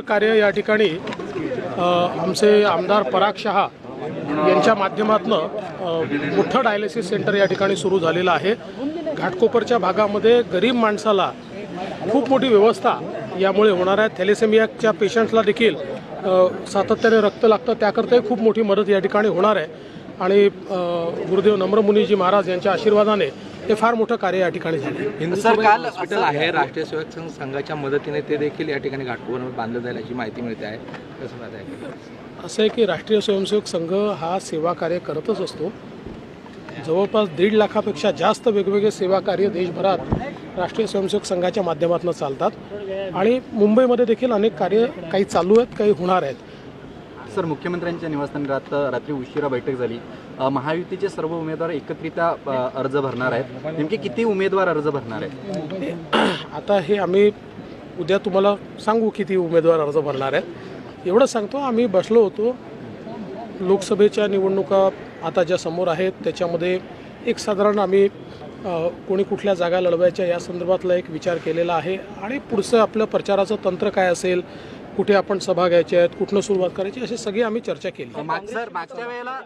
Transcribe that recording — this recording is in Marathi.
कार्य या ठिकाणी आमचे आमदार पराग शहा यांच्या माध्यमातून मोठं डायलिसिस सेंटर या ठिकाणी सुरू झालेलं आहे. घाटकोपरच्या भागामध्ये गरीब माणसाला खूप मोठी व्यवस्था यामुळे होणार आहे. थॅलेसेमियाच्या पेशंट्सला देखील सातत्याने रक्त लागतं त्याकरताही खूप मोठी मदत या ठिकाणी होणार आहे. आणि गुरुदेव नम्रमुनीजी महाराज यांच्या आशीर्वादाने हे फार मोठं कार्य या ठिकाणी झालं. हिंदुस्थान काल हॉस्पिटल आहे राष्ट्रीय सेवक संघ संघाच्या मदतीने ते देखील या ठिकाणी घाटकोपरमध्ये बांधलं जाईल अशी माहिती मिळते आहे. कसं आहे? असं आहे की राष्ट्रीय स्वयंसेवक संघ हा सेवा कार्य करतच असतो. जवळपास दीड लाखापेक्षा जास्त वेगवेगळे सेवा कार्य देशभरात राष्ट्रीय स्वयंसेवक संघाच्या माध्यमातून चालतात. आणि मुंबईमध्ये देखील अनेक कार्य काही चालू आहेत काही होणार आहेत. सर मुख्यमंत्र्यांच्या निवासस्थानी रात रात्री उशिरा बैठक झाली. महायुतीचे सर्व उमेदवार एकत्रितरित्या अर्ज भरणार आहेत. नेमके किती उमेदवार अर्ज भरणार आहेत? आता हे आम्ही उद्या तुम्हाला सांगू किती उमेदवार अर्ज भरणार आहेत. एवढं सांगतो आम्ही बसलो होतो. लोकसभेच्या निवडणुका आता ज्या समोर आहेत त्याच्यामध्ये एक साधारण आम्ही कोणी कुठल्या जागा लढवायच्या या संदर्भातला एक विचार केलेला आहे. आणि पुढचं आपलं प्रचाराचं तंत्र काय असेल कुठे आपण सभा घ्यायच्या आहेत कुठनं सुरुवात करायची अशी सगळी आम्ही चर्चा केली. सर मागच्या वेळेला